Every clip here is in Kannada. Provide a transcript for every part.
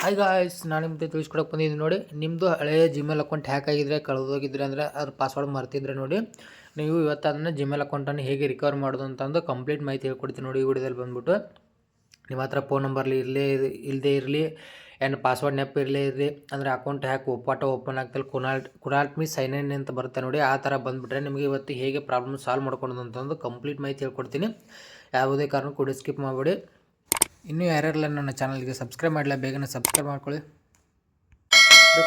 ಹಾಯ್ ಗಾಯ್ಸ್ ನಾನು ನಿಮಗೆ ತಿಳಿಸ್ಕೊಡಕ್ಕೆ ಬಂದಿದ್ದೀನಿ ನೋಡಿ. ನಿಮ್ಮದು ಹಳೆಯ ಜಿಮೇಲ್ ಅಕೌಂಟ್ ಹ್ಯಾಕ್ ಆಗಿದ್ರೆ ಕಳೆದೋಗಿದ್ರೆ ಅಂದರೆ ಅದ್ರ ಪಾಸ್ವರ್ಡ್ ಮರ್ತಿದ್ರೆ ನೋಡಿ. ನೀವು ಇವತ್ತು ಅದನ್ನು ಜಿಮೇಲ್ ಅಕೌಂಟನ್ನು ಹೇಗೆ ರಿಕವರ್ ಮಾಡೋದು ಅಂತಂದು ಕಂಪ್ಲೀಟ್ ಮಾಹಿತಿ ಹೇಳ್ಕೊಡ್ತೀನಿ ನೋಡಿ ಈ ವಿಡಿಯೋದಲ್ಲಿ ಬಂದ್ಬಿಟ್ಟು. ನಿಮ್ಮ ಹತ್ರ ಫೋನ್ ನಂಬರ್ಲಿ ಇರಲೇ ಇಲ್ಲದೇ ಇರಲಿ, ಏನು ಪಾಸ್ವರ್ಡ್ ನೆಪ್ ಇರಲೇ ಇರಲಿ, ಅಂದರೆ ಅಕೌಂಟ್ ಹ್ಯಾಕ್ ಒಪ್ಪಾಟ ಓಪನ್ ಆಗ್ತಲ್ಲ ಕುನಾಲ್ಟ್ ಕುನಾಲ್ಟ್ ಮೀ ಸೈನ್ ಇನ್ ಅಂತ ಬರುತ್ತೆ ನೋಡಿ. ಆ ಥರ ಬಂದುಬಿಟ್ರೆ ನಿಮಗೆ ಇವತ್ತು ಹೇಗೆ ಪ್ರಾಬ್ಲಮ್ ಸಾಲ್ವ್ ಮಾಡ್ಕೊಳೋದು ಅಂತಂದು ಕಂಪ್ಲೀಟ್ ಮಾಹಿತಿ ಹೇಳ್ಕೊಡ್ತೀನಿ. ಯಾವುದೇ ಕಾರಣಕ್ಕೂ ಕೂಡ ಸ್ಕಿಪ್ ಮಾಡಬೇಡಿ. ಇನ್ನೂ ಯಾರ್ಯಾರಲ್ಲ ನನ್ನ ಚಾನಲ್ಗೆ ಸಬ್ಸ್ಕ್ರೈಬ್ ಮಾಡಲ್ಲ ಬೇಗನೆ ಸಬ್ಸ್ಕ್ರೈಬ್ ಮಾಡ್ಕೊಳ್ಳಿ.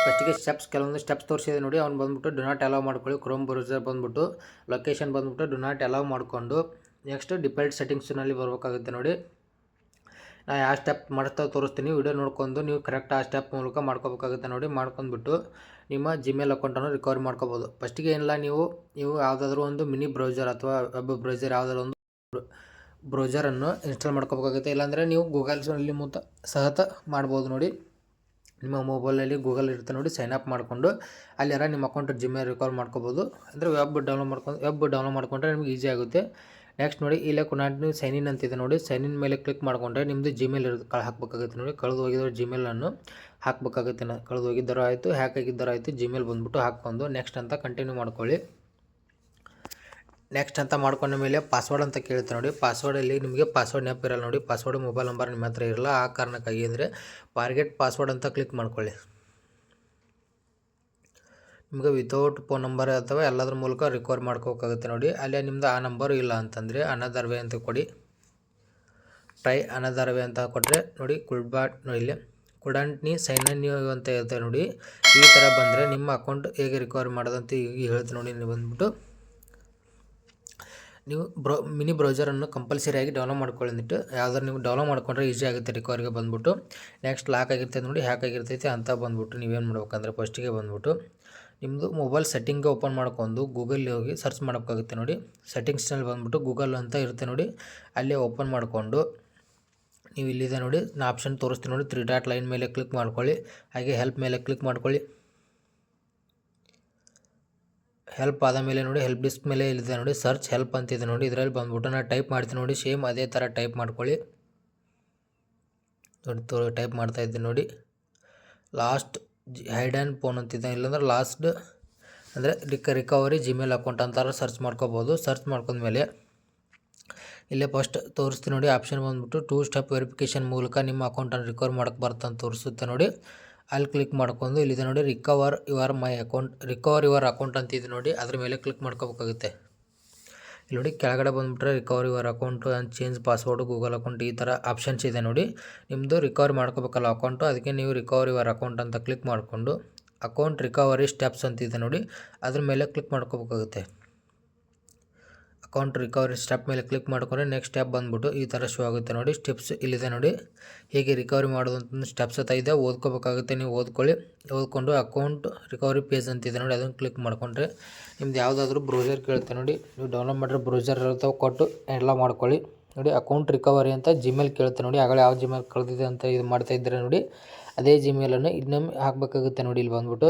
ಫಸ್ಟಿಗೆ ಸ್ಟೆಪ್ಸ್ ಕೆಲವೊಂದು ಸ್ಟೆಪ್ಸ್ ತೋರಿಸಿದೆ ನೋಡಿ, ಅವ್ನು ಬಂದುಬಿಟ್ಟು ಡು ನಾಟ್ ಅಲೌ ಮಾಡ್ಕೊಳ್ಳಿ. ಕ್ರೋಮ್ ಬ್ರೌಸರ್ ಬಂದುಬಿಟ್ಟು ಲೊಕೇಶನ್ ಬಂದುಬಿಟ್ಟು ಡು ನಾಟ್ ಅಲೌ ಮಾಡಿಕೊಂಡು ನೆಕ್ಸ್ಟ್ ಡಿಫಾಲ್ಟ್ ಸೆಟ್ಟಿಂಗ್ಸ್ನಲ್ಲಿ ಬರಬೇಕಾಗುತ್ತೆ ನೋಡಿ. ನಾ ಯಾವ ಸ್ಟೆಪ್ ಮಾಡ್ತಾ ತೋರಿಸ್ತೀನಿ ವಿಡಿಯೋ ನೋಡ್ಕೊಂಡು ನೀವು ಕರೆಕ್ಟ್ ಆ ಸ್ಟೆಪ್ ಮೂಲಕ ಮಾಡ್ಕೋಬೇಕಾಗುತ್ತೆ ನೋಡಿ. ಮಾಡ್ಕೊಂಡ್ಬಿಟ್ಟು ನಿಮ್ಮ ಜಿಮೇಲ್ ಅಕೌಂಟನ್ನು ರಿಕವರಿ ಮಾಡ್ಕೋಬೋದು. ಫಸ್ಟಿಗೆ ಏನಿಲ್ಲ ನೀವು ನೀವು ಯಾವುದಾದ್ರೂ ಒಂದು ಮಿನಿ ಬ್ರೌಸರ್ ಅಥವಾ ವೆಬ್ ಬ್ರೌಸರ್ ಯಾವುದಾದ್ರು ಒಂದು ಬ್ರೌಸರನ್ನು ಇನ್ಸ್ಟಾಲ್ ಮಾಡ್ಕೋಬೇಕಾಗುತ್ತೆ. ಇಲ್ಲಾಂದರೆ ನೀವು ಗೂಗಲ್ಸ್ನಲ್ಲಿ ಮುತ ಸಹತ ಮಾಡ್ಬೋದು ನೋಡಿ. ನಿಮ್ಮ ಮೊಬೈಲಲ್ಲಿ ಗೂಗಲ್ ಇರುತ್ತೆ ನೋಡಿ ಸೈನ್ ಅಪ್ ಮಾಡಿಕೊಂಡು ಅಲ್ಲಿರ ನಿಮ್ಮ ಅಕೌಂಟ್ ಜಿಮೇಲ್ ರಿಕಾಲ್ ಮಾಡ್ಕೋಬೋದು. ಅಂದರೆ ವೆಬ್ ಡೌನ್ಲೋಡ್ ಮಾಡ್ಕೊಂಡು ವೆಬ್ ಡೌನ್ಲೋಡ್ ಮಾಡಿಕೊಂಡ್ರೆ ನಿಮ್ಗೆ ಈಸಿ ಆಗುತ್ತೆ. ನೆಕ್ಸ್ಟ್ ನೋಡಿ, ಇಲ್ಲೇ ಕುನಾಟ್ ಸೈನ್ ಇನ್ ಅಂತಿದೆ ನೋಡಿ. ಸೈನ್ ಇನ್ ಮೇಲೆ ಕ್ಲಿಕ್ ಮಾಡಿಕೊಂಡ್ರೆ ನಿಮ್ಮದು ಜಿಮೇಲ್ ಇರೋದು ಕಳೆ ಹಾಕಬೇಕಾಗುತ್ತೆ ನೋಡಿ. ಕಳೆದು ಹೋಗಿರೋ ಜಿಮೇಲನ್ನು ಹಾಕಬೇಕಾಗುತ್ತೆ ಕಳೆದು ಹೋಗಿದ್ದಾರೋ ಆಯಿತು ಹ್ಯಾಕ್ ಆಗಿದ್ದಾರೋ ಆಯಿತು ಜಿಮೇಲ್ ಬಂದುಬಿಟ್ಟು ಹಾಕ್ಕೊಂಡು ನೆಕ್ಸ್ಟ್ ಅಂತ ಕಂಟಿನ್ಯೂ ಮಾಡ್ಕೊಳ್ಳಿ. ನೆಕ್ಸ್ಟ್ ಅಂತ ಮಾಡ್ಕೊಂಡ ಮೇಲೆ ಪಾಸ್ವರ್ಡ್ ಅಂತ ಕೇಳುತ್ತೆ ನೋಡಿ. ಪಾಸ್ವರ್ಡಲ್ಲಿ ನಿಮಗೆ ಪಾಸ್ವರ್ಡ್ ನೆನಪಿರಲ್ಲ ನೋಡಿ. ಪಾಸ್ವರ್ಡ್ ಮೊಬೈಲ್ ನಂಬರ್ ನಿಮ್ಮ ಹತ್ರ ಇರಲ್ಲ. ಆ ಕಾರಣಕ್ಕಾಗಿ ಅಂದರೆ ಫಾರ್ಗೆಟ್ ಪಾಸ್ವರ್ಡ್ ಅಂತ ಕ್ಲಿಕ್ ಮಾಡ್ಕೊಳ್ಳಿ. ನಿಮಗೆ ವಿತೌಟ್ ಫೋನ್ ನಂಬರ್ ಅಥವಾ ಎಲ್ಲದ್ರ ಮೂಲಕ ರಿಕವರ್ ಮಾಡ್ಕೋಬೇಕಾಗುತ್ತೆ ನೋಡಿ. ಅಲ್ಲೇ ನಿಮ್ಮದು ಆ ನಂಬರು ಇಲ್ಲ ಅಂತಂದರೆ ಅನದರ್ ವೇ ಅಂತ ಕೊಡಿ. ಟ್ರೈ ಅನದರ್ ವೇ ಅಂತ ಕೊಟ್ಟರೆ ನೋಡಿ ಕುಡ್ಬಾಟ್ ನೋಡಿ ಇಲ್ಲಿ. ಕುಡಂಟ್ ನೀ ಸೈನ್ ಅನ್ ಯು ಅಂತ ಹೇಳ್ತಾರೆ ನೋಡಿ. ಈ ಥರ ಬಂದರೆ ನಿಮ್ಮ ಅಕೌಂಟ್ ಹೇಗೆ ರಿಕವರ್ ಮಾಡೋದಂತ ಈಗ ಹೇಳ್ತೀನಿ ನೋಡಿ ನೀವು ಬಂದ್ಬಿಟ್ಟು. ನೀವು ಬ್ರೊ, ಮಿನಿ ಬ್ರೌಸರನ್ನು ಕಂಪಲ್ಸರಿಯಾಗಿ ಡೌನ್ಲೋಡ್ ಮಾಡ್ಕೊಳ್ಳಿಟ್ಟು ಯಾವ್ದಾರು ನೀವು ಡೌನ್ಲೋಡ್ ಮಾಡ್ಕೊಂಡ್ರೆ ಈಸಿ ಆಗುತ್ತೆ ರಿಕವರಿಗೆ ಬಂದ್ಬಿಟ್ಟು. ನೆಕ್ಸ್ಟ್ ಲಾಕ್ ಆಗಿರ್ತೈತೆ ನೋಡಿ ಹ್ಯಾಕ್ ಆಗಿರ್ತೈತೆ ಅಂತ ಬಂದ್ಬಿಟ್ಟು ನೀವೇನು ಮಾಡ್ಬೇಕಂದ್ರೆ ಫಸ್ಟಿಗೆ ಬಂದ್ಬಿಟ್ಟು ನಿಮ್ಮದು ಮೊಬೈಲ್ ಸೆಟ್ಟಿಂಗ್ಗೆ ಓಪನ್ ಮಾಡ್ಕೊಂಡು ಗೂಗಲ್ಗೆ ಹೋಗಿ ಸರ್ಚ್ ಮಾಡೋಕ್ಕಾಗುತ್ತೆ ನೋಡಿ. ಸೆಟ್ಟಿಂಗ್ಸ್ನಲ್ಲಿ ಬಂದ್ಬಿಟ್ಟು ಗೂಗಲ್ ಅಂತ ಇರುತ್ತೆ ನೋಡಿ. ಅಲ್ಲೇ ಓಪನ್ ಮಾಡಿಕೊಂಡು ನೀವು ಇಲ್ಲಿದೆ ನೋಡಿ ನಾ ಆಪ್ಷನ್ ತೋರಿಸ್ತೀನಿ ನೋಡಿ ತ್ರೀ ಡಾಟ್ ಲೈನ್ ಮೇಲೆ ಕ್ಲಿಕ್ ಮಾಡ್ಕೊಳ್ಳಿ. ಹಾಗೆ ಹೆಲ್ಪ್ ಮೇಲೆ ಕ್ಲಿಕ್ ಮಾಡ್ಕೊಳ್ಳಿ. ಹೆಲ್ಪ್ ಆದ ಮೇಲೆ ನೋಡಿ ಹೆಲ್ಪ್ ಡಿಸ್ಕ್ ಮೇಲೆ ಇಲ್ಲಿದೆ ನೋಡಿ ಸರ್ಚ್ ಹೆಲ್ಪ್ ಅಂತಿದೆ ನೋಡಿ, ಇದರಲ್ಲಿ ಬಂದ್ಬಿಟ್ಟು ನಾನು ಟೈಪ್ ಮಾಡ್ತೀನಿ ನೋಡಿ ಸೇಮ್ ಅದೇ ಥರ ಟೈಪ್ ಮಾಡ್ಕೊಳ್ಳಿ. ನೋಡಿ, ತೋ ಟೈಪ್ ಮಾಡ್ತಾ ಇದ್ದೀನಿ ನೋಡಿ. ಲಾಸ್ಟ್ ಹೈಡ್ ಆ್ಯಂಡ್ ಫೋನ್ ಅಂತಿದೆ ಇಲ್ಲಾಂದ್ರೆ ಲಾಸ್ಟ್ ಅಂದರೆ ರಿಕ ರಿಕವರಿ ಜಿಮೇಲ್ ಅಕೌಂಟ್ ಅಂತಾರೆ ಸರ್ಚ್ ಮಾಡ್ಕೋಬೋದು. ಸರ್ಚ್ ಮಾಡ್ಕೊಂಡ್ಮೇಲೆ ಇಲ್ಲೇ ಫಸ್ಟ್ ತೋರಿಸ್ತೀನಿ ನೋಡಿ ಆಪ್ಷನ್ ಬಂದುಬಿಟ್ಟು ಟೂ ಸ್ಟೆಪ್ ವೆರಿಫಿಕೇಷನ್ ಮೂಲಕ ನಿಮ್ಮ ಅಕೌಂಟನ್ನು ರಿಕವರ್ ಮಾಡೋಕ್ಕೆ ಬರುತ್ತೆ ತೋರಿಸುತ್ತೆ ನೋಡಿ. ಅಲ್ಲಿ ಕ್ಲಿಕ್ ಮಾಡ್ಕೊಂಡು ಇಲ್ಲಿದೆ ನೋಡಿ recover your my account recover your account ಅಂತ ಇದೆ ನೋಡಿ, ಅದ್ರ ಮೇಲೆ ಕ್ಲಿಕ್ ಮಾಡ್ಕೋಬೇಕಾಗುತ್ತೆ. ಇಲ್ಲಿ ನೋಡಿ, ಕೆಳಗಡೆ ಬಂದುಬಿಟ್ರೆ recover your account and change password Google account ಈ ಥರ ಆಪ್ಷನ್ಸ್ ಇದೆ ನೋಡಿ. ನಿಮ್ಮದು ರಿಕವರ್ ಮಾಡ್ಕೋಬೇಕಲ್ಲ ಅಕೌಂಟು ಅದಕ್ಕೆ ನೀವು ರಿಕವರ್ ಯುವರ್ ಅಕೌಂಟ್ ಅಂತ ಕ್ಲಿಕ್ ಮಾಡಿಕೊಂಡು ಅಕೌಂಟ್ ರಿಕವರಿ ಸ್ಟೆಪ್ಸ್ ಅಂತಿದೆ ನೋಡಿ, ಅದ್ರ ಮೇಲೆ ಕ್ಲಿಕ್ ಮಾಡ್ಕೋಬೇಕಾಗುತ್ತೆ. ಅಕೌಂಟ್ ರಿಕವರಿ ಸ್ಟೆಪ್ ಮೇಲೆ ಕ್ಲಿಕ್ ಮಾಡ್ಕೊಂಡ್ರೆ ನೆಕ್ಸ್ಟ್ ಸ್ಟೆಪ್ ಬಂದ್ಬಿಟ್ಟು ಈ ಥರ ಶೋ ಆಗುತ್ತೆ ನೋಡಿ. ಸ್ಟೆಪ್ಸ್ ಇಲ್ಲಿದೆ ನೋಡಿ. ಹೇಗೆ ರಿಕವರಿ ಮಾಡೋದು ಅಂತ ಸ್ಟೆಪ್ಸ್ ಹತ್ತ ಇದೆ. ಓದ್ಕೋಬೇಕಾಗುತ್ತೆ ನೀವು ಓದ್ಕೊಳ್ಳಿ. ಓದ್ಕೊಂಡು ಅಕೌಂಟ್ ರಿಕವರಿ ಪೇಜ್ ಅಂತಿದೆ ನೋಡಿ. ಅದನ್ನು ಕ್ಲಿಕ್ ಮಾಡಿಕೊಂಡ್ರೆ ನಿಮ್ದು ಯಾವುದಾದ್ರೂ ಬ್ರೌಸರ್ ಕೇಳುತ್ತೆ ನೋಡಿ. ನೀವು ಡೌನ್ಲೋಡ್ ಮಾಡಿರೋ ಬ್ರೌಸರ್ ಇರ್ತಾವೆ ಕೊಟ್ಟು ಎಲ್ಲ ಮಾಡ್ಕೊಳ್ಳಿ. ನೋಡಿ, ಅಕೌಂಟ್ ರಿಕವರಿ ಅಂತ ಜಿಮೇಲ್ ಕೇಳುತ್ತೆ ನೋಡಿ. ಆಗಲೇ ಯಾವ ಜಿಮೇಲ್ ಕಳೆದಿದೆ ಅಂತ ಇದು ಮಾಡ್ತಾ ಇದ್ದರೆ ನೋಡಿ. ಅದೇ ಜಿಮೇಲನ್ನು ಇನ್ನೊಮ್ಮೆ ಹಾಕಬೇಕಾಗುತ್ತೆ ನೋಡಿ. ಇಲ್ಲಿ ಬಂದ್ಬಿಟ್ಟು.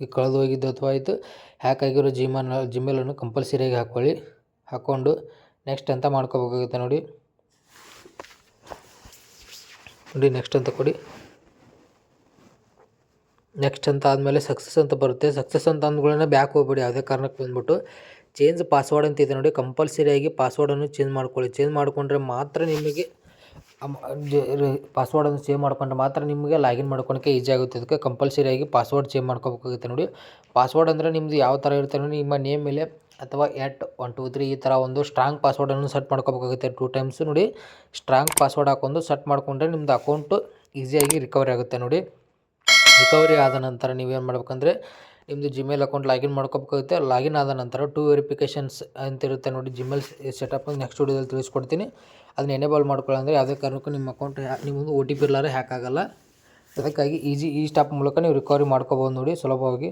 ಈಗ ಕಳೆದು ಹೋಗಿದ್ದು ಅಥವಾ ಆಯಿತು ಹ್ಯಾಕ್ ಆಗಿರೋ ಜಿಮೇಲ್ ಜಿಮೇಲನ್ನು ಕಂಪಲ್ಸರಿಯಾಗಿ ಹಾಕ್ಕೊಳ್ಳಿ ಹಾಕ್ಕೊಂಡು ನೆಕ್ಸ್ಟ್ ಅಂತ ಮಾಡ್ಕೋಬೇಕಾಗುತ್ತೆ ನೋಡಿ. ನೋಡಿ ನೆಕ್ಸ್ಟ್ ಅಂತ ಕೊಡಿ. ನೆಕ್ಸ್ಟ್ ಅಂತ ಆದಮೇಲೆ ಸಕ್ಸಸ್ ಅಂತ ಬರುತ್ತೆ. ಸಕ್ಸಸ್ ಅಂತ ಅಂದ್ಗಳನ್ನ ಬ್ಯಾಕ್ ಹೋಗ್ಬೇಡಿ. ಯಾವುದೇ ಕಾರಣಕ್ಕೆ ಬಂದ್ಬಿಟ್ಟು ಚೇಂಜ್ ಪಾಸ್ವರ್ಡ್ ಅಂತ ಇದೆ ನೋಡಿ ಕಂಪಲ್ಸರಿಯಾಗಿ ಪಾಸ್ವರ್ಡನ್ನು ಚೇಂಜ್ ಮಾಡ್ಕೊಳ್ಳಿ. ಚೇಂಜ್ ಮಾಡಿಕೊಂಡ್ರೆ ಮಾತ್ರ ನಿಮಗೆ ಪಾಸ್ವರ್ಡನ್ನು ಸೇವ್ ಮಾಡ್ಕೊಂಡ್ರೆ ಮಾತ್ರ ನಿಮಗೆ ಲಾಗಿನ್ ಮಾಡ್ಕೊಳಕ್ಕೆ ಈಸಿ ಆಗುತ್ತೆ. ಅದಕ್ಕೆ ಕಂಪಲ್ಸರಿಯಾಗಿ ಪಾಸ್ವರ್ಡ್ ಚೇಂಜ್ ಮಾಡ್ಕೋಬೇಕಾಗುತ್ತೆ ನೋಡಿ. ಪಾಸ್ವರ್ಡ್ ಅಂದರೆ ನಿಮ್ಮದು ಯಾವ ಥರ ಇರುತ್ತೆ ನೋಡಿ, ನಿಮ್ಮ ನೇಮ್ ಮೇಲೆ ಅಥವಾ ಎಟ್ ಒನ್ ಟು ತ್ರೀ ಈ ಥರ ಒಂದು ಸ್ಟ್ರಾಂಗ್ ಪಾಸ್ವರ್ಡನ್ನು ಸೆಟ್ ಮಾಡ್ಕೋಬೇಕಾಗುತ್ತೆ ಟೂ ಟೈಮ್ಸ್ ನೋಡಿ. ಸ್ಟ್ರಾಂಗ್ ಪಾಸ್ವರ್ಡ್ ಹಾಕೊಂಡು ಸೆಟ್ ಮಾಡಿಕೊಂಡ್ರೆ ನಿಮ್ಮದು ಅಕೌಂಟು ಈಸಿಯಾಗಿ ರಿಕವರಿ ಆಗುತ್ತೆ ನೋಡಿ. ರಿಕವರಿ ಆದ ನಂತರ ನೀವೇನು ಮಾಡ್ಬೇಕಂದ್ರೆ ನಿಮ್ಮದು ಜಿಮೇಲ್ ಅಕೌಂಟ್ ಲಾಗಿನ್ ಮಾಡ್ಕೋಬೇಕಾಗುತ್ತೆ. ಲಾಗಿನ್ ಆದ ನಂತರ ಟೂ ವೆರಿಫಿಕೇಷನ್ಸ್ ಅಂತ ಇರುತ್ತೆ ನೋಡಿ ಜಿಮೇಲ್ ಸೆಟಪ್ ನೆಕ್ಸ್ಟ್ ವಿಡಿಯೋದಲ್ಲಿ ತಿಳಿಸ್ಕೊಡ್ತೀನಿ. ಅದನ್ನ ಎನೇಬಲ್ ಮಾಡ್ಕೊಳ್ಳಿ ಯಾವುದೇ ಕಾರಣಕ್ಕೂ ನಿಮ್ಮ ಅಕೌಂಟ್ ನಿಮ್ಮದು ಒ ಟಿ ಪಿ ಇರಲಾರೆ ಹ್ಯಾಕ್ ಆಗೋಲ್ಲ. ಅದಕ್ಕಾಗಿ ಈಜಿ ಈ ಸ್ಟಾಪ್ ಮೂಲಕ ನೀವು ರಿಕವರಿ ಮಾಡ್ಕೋಬೋದು ನೋಡಿ ಸುಲಭವಾಗಿ.